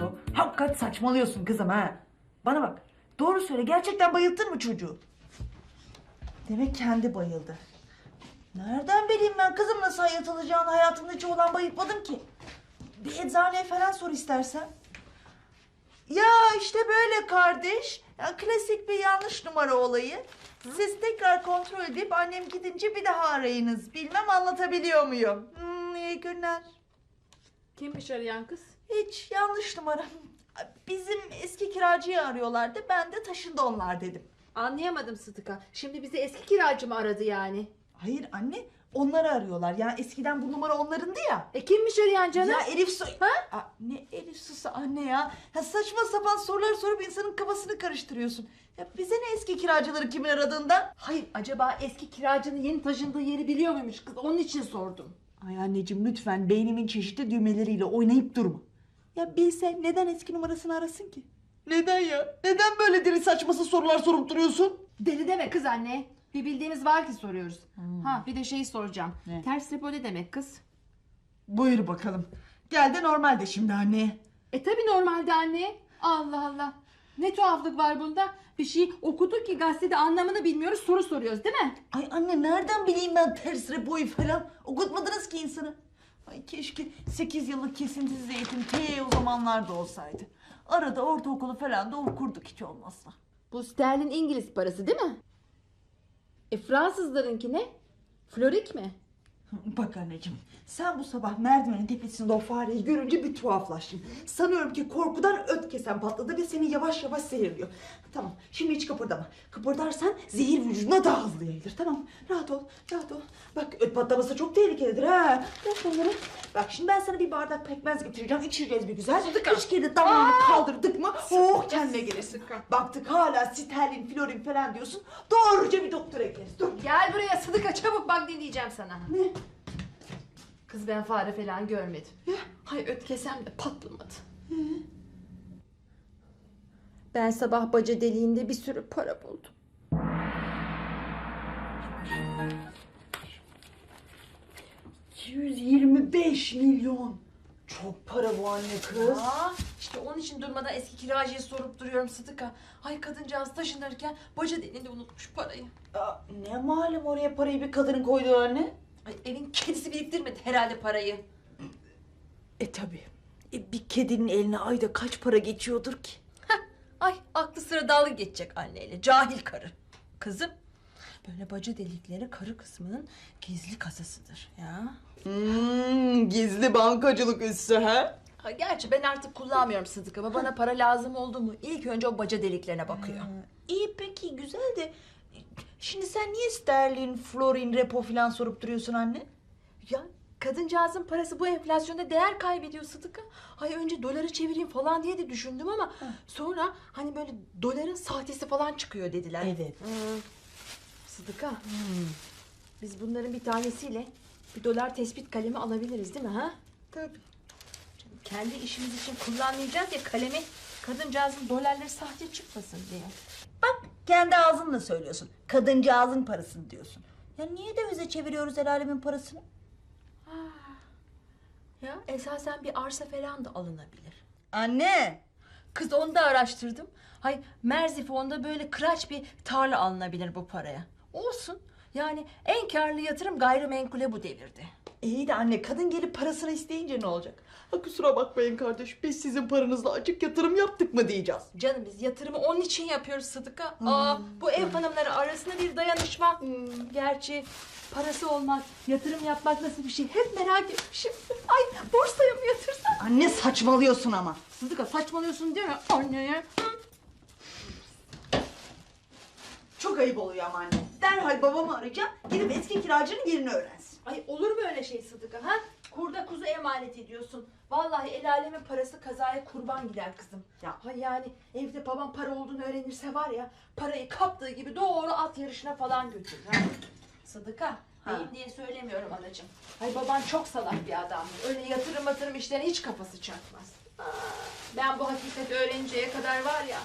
doğrusu. Hakikat saçmalıyorsun kızım ha. Bana bak. Doğru söyle. Gerçekten bayılttın mı çocuğu? Demek kendi bayıldı. Nereden bileyim ben kızım nasıl hayatılacağını hayatımda hiç olan bayıltmadım ki. Bir eczaneye falan sor istersen. Ya işte böyle kardeş. Ya klasik bir yanlış numara olayı. Siz tekrar kontrol edip annem gidince bir daha arayınız. Bilmem anlatabiliyor muyum? Hmm, iyi günler. Kimmiş arayan kız? Hiç yanlış numara. Bizim eski kiracıyı arıyorlardı. Ben de taşındı onlar dedim. Anlayamadım Sıtıka. Şimdi bizi eski kiracı mı aradı yani? Hayır anne onları arıyorlar. Ya eskiden bu numara onlarındı ya. E kimmiş arayan canım? Ya Elif Su... Aa, ne Elif Susu anne ya. ya. Saçma sapan sorular sorup insanın kafasını karıştırıyorsun. Ya bize ne eski kiracıları kimin aradığından? Hayır acaba eski kiracının yeni taşındığı yeri biliyor muymuş kız? Onun için sordum. Ay anneciğim lütfen beynimin çeşitli düğmeleriyle oynayıp durma. Ya bilsen neden eski numarasını arasın ki? Neden ya? Neden böyle deli saçması sorular sorup duruyorsun? Deli deme kız anne. Bir bildiğimiz var ki soruyoruz. Ha bir de şeyi soracağım. Ne? Ters repo ne demek kız? Buyur bakalım. Gel de normal de şimdi anne. E tabi normalde anne. Allah Allah. Ne tuhaflık var bunda. Bir şey okuduk ki gazetede anlamını bilmiyoruz soru soruyoruz değil mi? Ay anne nereden bileyim ben ters repoyu falan? Okutmadınız ki insanı. Ay keşke 8 yıllık kesintisiz eğitim T o zamanlarda olsaydı. Arada ortaokulu falan da okurduk hiç olmazsa. Bu sterlin İngiliz parası değil mi? E Fransızlarınki ne? Florik mi? Bak anneciğim sen bu sabah merdivenin tepesinde o fareyi görünce bir tuhaflaştın. Sanıyorum ki korkudan öt kesen patladı ve seni yavaş yavaş zehirliyor. Tamam şimdi hiç kıpırdama. Kıpırdarsan zehir vücuduna daha hızlı yayılır. Tamam rahat ol rahat ol. Bak öt patlaması çok tehlikelidir ha. Bak bunları. Bak şimdi ben sana bir bardak pekmez getireceğim. İçireceğiz bir güzel. Üç kere damağını kaldırdık mı oh kendine gelirsin. Baktık hala sterlin florin falan diyorsun. Doğruca bir doktora gideriz. Dur. Gel buraya Sıdıka çabuk bak dinleyeceğim sana. Ne? Kız ben fare falan görmedim. Hay öt kesem de patlamadı. Ben sabah baca deliğinde bir sürü para buldum. 225 milyon. Çok para bu anne kız. Aa, işte onun için durmadan eski kiracıyı sorup duruyorum Sıdıka. Ay kadıncağız taşınırken baca deliğinde unutmuş parayı. Aa, ne malum oraya parayı bir kadının koydu anne? Ay evin kedisi biriktirmedi herhalde parayı. E tabi. E, bir kedinin eline ayda kaç para geçiyordur ki? Ay aklı sıra dalga geçecek anneyle cahil karı. Kızım böyle baca delikleri karı kısmının gizli kasasıdır ya. Hmm, gizli bankacılık üssü ha? Ha, gerçi ben artık kullanmıyorum Sıdık ama bana para lazım oldu mu ilk önce o baca deliklerine bakıyor. İyi peki güzel de şimdi sen niye sterlin, florin, repo falan sorup duruyorsun anne? Ya kadıncağızın parası bu enflasyonda değer kaybediyor Sıdık'a. Ay önce doları çevireyim falan diye de düşündüm ama sonra hani böyle doların sahtesi falan çıkıyor dediler. Evet. Hmm. Sıdık'a biz bunların bir tanesiyle bir dolar tespit kalemi alabiliriz değil mi ha? Tabii. Canım, kendi işimiz için kullanmayacağız ya kalemi kadıncağızın dolarları sahte çıkmasın diye. Bak kendi ağzınla söylüyorsun. Kadıncağızın parasını diyorsun. Ya niye dövize çeviriyoruz el alemin parasını? Ya esasen bir arsa falan da alınabilir. Anne. Kız onu da araştırdım. Hay Merzifon'da böyle kıraç bir tarla alınabilir bu paraya. Olsun. Yani en karlı yatırım gayrimenkule bu devirde. İyi de anne kadın gelip parasını isteyince ne olacak? Ha kusura bakmayın kardeş biz sizin paranızla açık yatırım yaptık mı diyeceğiz. Canım biz yatırımı onun için yapıyoruz Sıdık'a. Aa, bu ev hanımları arasında bir dayanışma. Gerçi parası olmak, yatırım yapmak nasıl bir şey hep merak etmişim. Ay borsaya mı yatırsak? Anne saçmalıyorsun ama. Sıdık'a saçmalıyorsun değil mi anneye? Çok ayıp oluyor ama anne. Derhal babamı arayacağım gidip eski kiracının yerini öğrensin. Ay olur mu öyle şey Sıdık'a ha? Kurda kuzu emanet ediyorsun. Vallahi el alemin parası kazaya kurban gider kızım. Ya. Hay yani evde babam para olduğunu öğrenirse var ya parayı kaptığı gibi doğru at yarışına falan götürür. Ha? Sıdık'a Ha. ayıp diye söylemiyorum anacığım. Hay baban çok salak bir adam. Öyle yatırım matırım işlerine hiç kafası çarpmaz. Aa, Ben bu hakikati öğreninceye kadar var ya.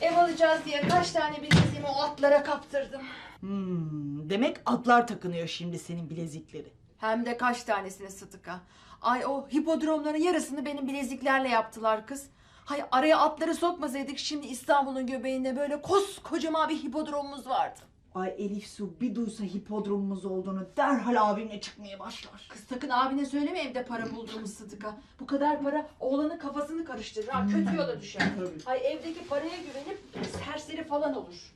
Ev alacağız diye kaç tane bileziğimi o atlara kaptırdım. Hmm, demek atlar takınıyor şimdi senin bilezikleri. Hem de kaç tanesini Sıtıka. Ay o hipodromların yarısını benim bileziklerle yaptılar kız. Hay araya atları sokmasaydık şimdi İstanbul'un göbeğinde böyle koskocaman bir hipodromumuz vardı. Ay Elif Su bir duysa hipodromumuz olduğunu derhal abimle çıkmaya başlar. Kız sakın abine söyleme evde para bulduğumuz Sıdıka. Bu kadar para oğlanın kafasını karıştırır. Ha, kötü yola düşer. Tabii. Ay evdeki paraya güvenip serseri falan olur.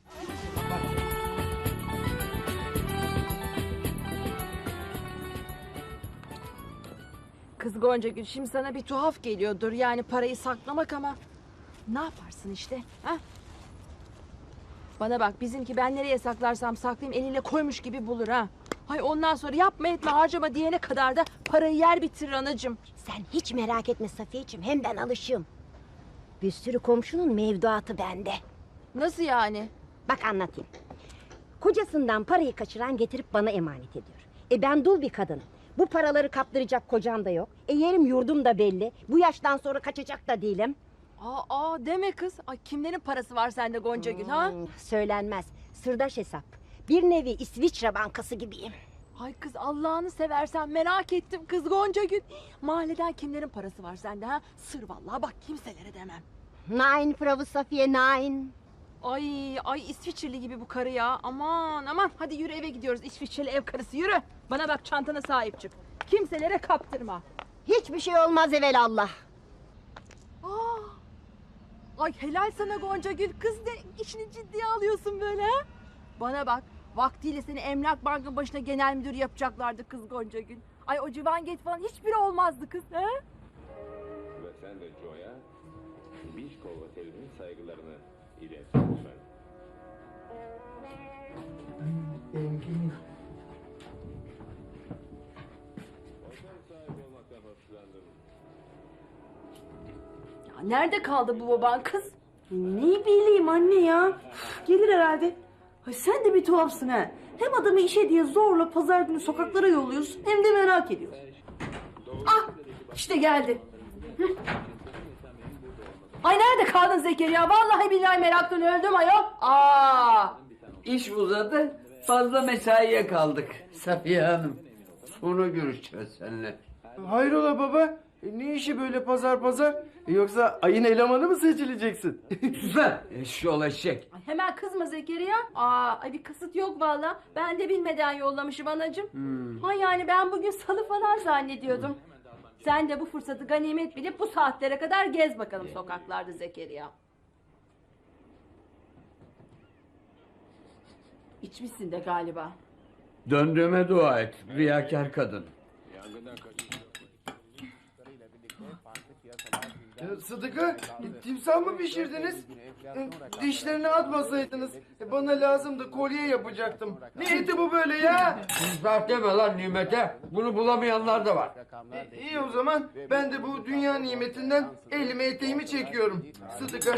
Kız Gonca Gül şimdi sana bir tuhaf geliyordur yani parayı saklamak ama ne yaparsın işte ha? Bana bak bizimki ben nereye saklarsam saklayayım eliyle koymuş gibi bulur ha. Hay ondan sonra yapma etme harcama diyene kadar da parayı yer bitirir anacığım. Sen hiç merak etme Safiyeciğim. Hem ben alışığım. Bir sürü komşunun mevduatı bende. Nasıl yani? Bak anlatayım. Kocasından parayı kaçıran getirip bana emanet ediyor. E ben dul bir kadınım. Bu paraları kaptıracak kocam da yok. E yerim yurdum da belli. Bu yaştan sonra kaçacak da değilim. Aa, aa deme kız. Ay kimlerin parası var sende Gonca Gül ha? Hmm, söylenmez. Sırdaş hesap. Bir nevi İsviçre bankası gibiyim. Ay kız Allah'ını seversen merak ettim kız Gonca Gül. Mahalleden kimlerin parası var sende ha? Sır vallahi bak kimselere demem. Nine Frau Safiye nine. Ay ay İsviçreli gibi bu karı ya. Aman aman hadi yürü eve gidiyoruz İsviçreli ev karısı yürü. Bana bak çantana sahip çık. Kimselere kaptırma. Hiçbir şey olmaz evelallah. Aa, ay helal sana Gonca Gül. Kız ne işini ciddiye alıyorsun böyle ha? Bana bak vaktiyle seni Emlak Bank'ın başına genel müdür yapacaklardı kız Gonca Gül. Ay o civanget falan hiçbiri olmazdı kız. ha? Ve sen de Joe'ya Bişkov Oteli'nin saygılarını ilet lütfen. Ya nerede kaldı bu baban kız? Ne bileyim anne ya. Gelir herhalde. Ay sen de bir tuhafsın ha. Hem adamı işe diye zorla pazar günü sokaklara yolluyorsun hem de merak ediyorsun. Ah işte geldi. Hı. Ay nerede kaldın Zekeriya? Vallahi billahi meraktan öldüm ayol. Aa, iş uzadı. Fazla mesaiye kaldık. Safiye Hanım. Sonra görüşeceğiz seninle. Hayrola baba? E, Ne işi böyle pazar pazar? E, Yoksa ayın elemanı mı seçileceksin? Eşşoğlu eşek. Ay hemen kızma Zekeriya. Aa, ay bir kasıt yok valla. Ben de bilmeden yollamışım anacığım. Ha yani ben bugün salı falan zannediyordum. Sen de bu fırsatı ganimet bilip bu saatlere kadar gez bakalım sokaklarda Zekeriya. İçmişsin de galiba. Döndüğüme dua et. Riyakar kadın. E, Sıdıka, e, timsah mı pişirdiniz? E, Dişlerini atmasaydınız. E, Bana lazımdı, kolye yapacaktım. Ne eti bu böyle ya? Timsah deme lan nimete. Bunu bulamayanlar da var. E, İyi o zaman, ben de bu dünya nimetinden elime eteğimi çekiyorum. Sıdıka,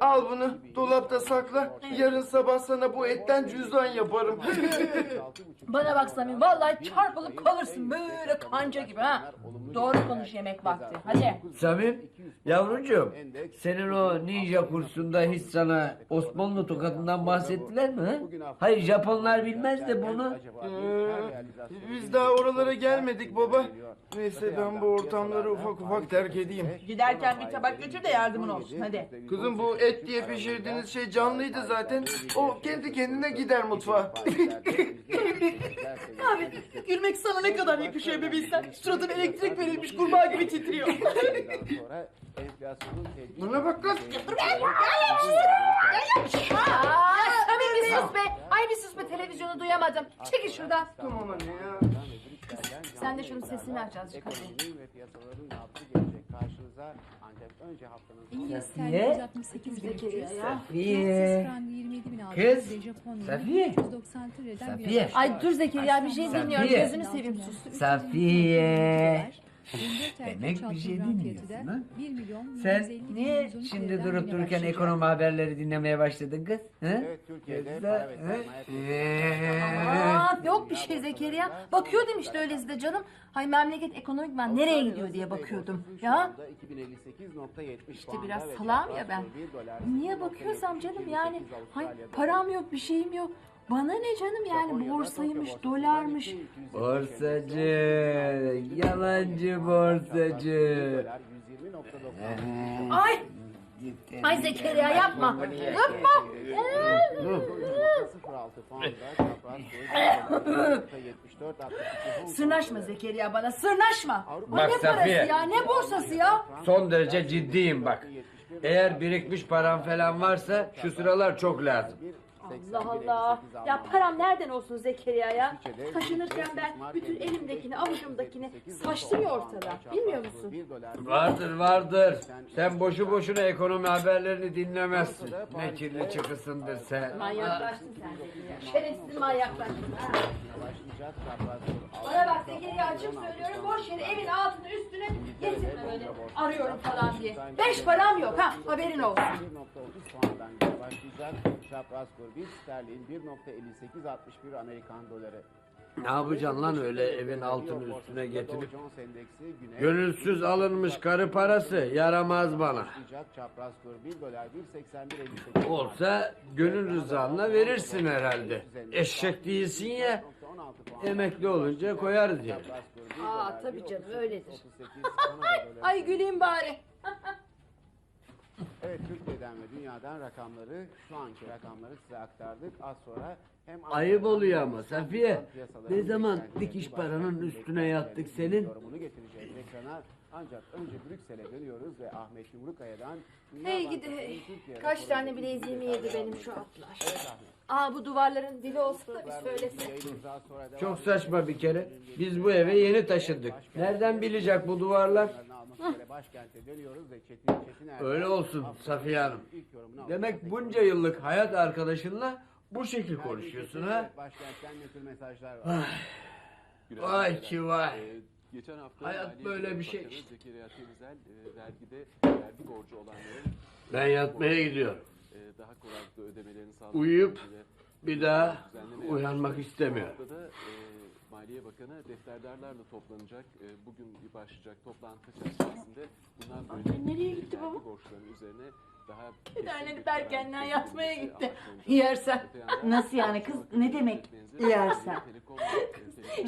al bunu, dolapta sakla. Yarın sabah sana bu etten cüzdan yaparım. Bana bak Samim vallahi çarpılıp kalırsın böyle kanca gibi ha. Doğru konuş yemek vakti. Hadi. Samim, yavrucuğum. Senin o ninja kursunda hiç sana Osmanlı tokadından bahsettiler mi? ha? Hayır Japonlar bilmez de bunu. Ee, biz daha oralara gelmedik baba. Neyse ben bu ortamları ufak ufak terk edeyim. Giderken bir tabak götür de yardımın olsun hadi. Kızım bu et diye pişirdiğiniz şey canlıydı zaten. O kendi kendine gider mutfağa. Abi gülmek sana ne kadar yakışıyor bir bilsen. Suratım elektrik verilmiş kurbağa gibi titriyor. Buna bak kız. Aa, Samim bir sus be. Ay bir sus be televizyonu duyamadım. Çekil şuradan. Tamam anne ya. Sen de şunun sesini aç azıcık hadi. Safiye. Zekeriya ya. Safiye. Kız. Safiye. Safiye. Ay dur Zekeriya bir şey dinliyorum. Gözünü seveyim sus. Safiye. Demek bir şey dinliyorsun ha? Sen niye şimdi durup dururken ekonomi haberleri dinlemeye başladın kız? Ha? Yoksa, ha? Ee, Aa, yok bir şey Zekeriya. Bakıyordum işte öylesi de canım. Hay memleket ekonomik ben nereye gidiyor diye bakıyordum. Ya işte biraz salam ya ben. Niye bakıyorsam canım yani hay param yok bir şeyim yok. Bana ne canım yani borsaymış, dolarmış. Borsacı, yalancı borsacı. Ay! Ay Zekeriya yapma. Yapma. Sırnaşma Zekeriya bana sırnaşma. Bak ne Safiye. parası ya ne borsası ya? Son derece ciddiyim bak. Eğer birikmiş param falan varsa şu sıralar çok lazım. Allah Allah. Ya param nereden olsun Zekeriya ya? Taşınırken ben bütün elimdekini avucumdakini saçtım ya ortada. Bilmiyor musun? Vardır vardır. Sen boşu boşuna ekonomi haberlerini dinlemezsin. Ne kirli çıkısındır sen. Manyaklaştın sen. Şerefsiz manyaklaştın. ha. Bana bak Zekeriya açık söylüyorum boş yere evin altını üstüne getirme böyle arıyorum falan diye. Beş param yok ha haberin olsun. 1.30 puandan başlayacak. Çapraz kur 1 sterlin 1.5861 Amerikan doları. Ne yapacaksın lan öyle evin altını üstüne getirip? Gönülsüz alınmış karı parası yaramaz bana. başlayacak. Çapraz kur 1 dolar 1.8158 Olsa gönül rızanla verirsin herhalde. Eşek değilsin ya. 16 puan. Emekli olunca koyarız kur 1 Aa tabii canım 1.38 öyledir. Ay güleyim bari. Evet Türkiye'den ve dünyadan rakamları şu anki rakamları size aktardık. Az sonra hem Ayıp oluyor ama Safiye. Ne zaman dikiş paranın üstüne yattık senin? Yorumunu getireceğiz ekrana. Ancak önce Brüksel'e dönüyoruz ve Ahmet Yumrukaya'dan Dünya Hey Bankası'nın gidi hey. Türkiye Kaç raporu tane için bileziğimi detaylı yedi benim şu atlar. Evet Ahmet. Aa bu duvarların dili olsa da bir söylese. Çok saçma bir kere. Biz bu eve yeni taşındık. Nereden bilecek bu duvarlar? Almak üzere başkente dönüyoruz ve Çetin Çetiner- Öyle olsun Safiye Hanım. Demek bunca yıllık hayat arkadaşınla bu şekil konuşuyorsun ha? Var? Vay ki vay. Ee, Geçen hafta Hayat böyle bir şey işte. E, vergide vergi borcu olanların Ben yatmaya gidiyorum. E, daha kolaylıkla ödemelerini sağlamak Uyuyup Bir daha uyanmak. Bu haftada e, Maliye Bakanı defterdarlarla toplanacak. E, bugün başlayacak toplantı çerçevesinde bundan böyle nereye gitti baba? borçlarının üzerine Bir tane karar yatmaya gitti. Yersen. Nasıl yani kız? Ne demek yersen?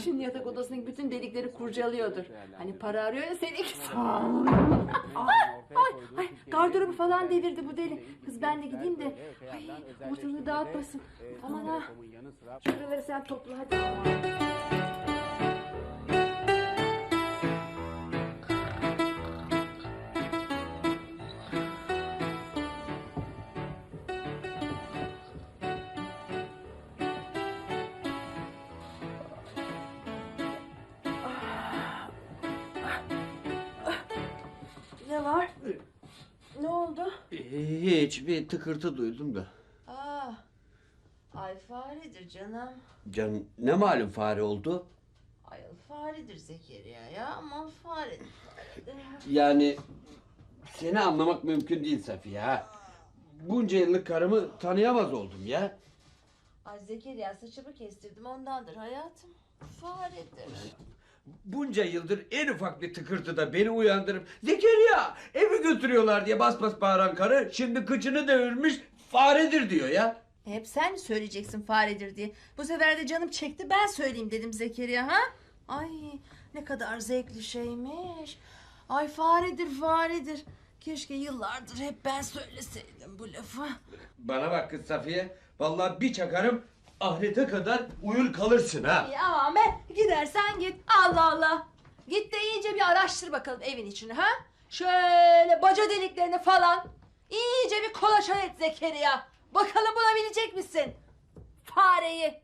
Şimdi yatak odasındaki bütün delikleri kurcalıyordur. Hani para arıyor ya senin Ay, Ay gardırobu falan devirdi bu deli. Kız ben de gideyim de. Ay ortalığı dağıtmasın. Aman ha. Şuraları sen topla hadi. Ne var? Ne oldu? Hiç bir tıkırtı duydum da. Aa, ay faredir canım. Can ne malum fare oldu? Ay faredir Zekeriya ya aman faredir. Yani seni anlamak mümkün değil Safiye ha. Bunca yıllık karımı tanıyamaz oldum ya. Ay Zekeriya saçımı kestirdim ondandır hayatım. Faredir. Bunca yıldır en ufak bir tıkırtıda beni uyandırıp Zekeriya evi götürüyorlar diye bas bas bağıran karı şimdi kıçını devirmiş faredir diyor ya. Hep sen mi söyleyeceksin faredir diye. Bu sefer de canım çekti ben söyleyeyim dedim Zekeriya ha. Ay ne kadar zevkli şeymiş. Ay faredir faredir. Keşke yıllardır hep ben söyleseydim bu lafı. Bana bak kız Safiye vallahi bir çakarım ahirete kadar uyur kalırsın ha. Ya Ahmet gidersen git. Allah Allah. Git de iyice bir araştır bakalım evin içini ha. Şöyle baca deliklerini falan. İyice bir kolaçan et Zekeriya. Bakalım bulabilecek misin? Fareyi.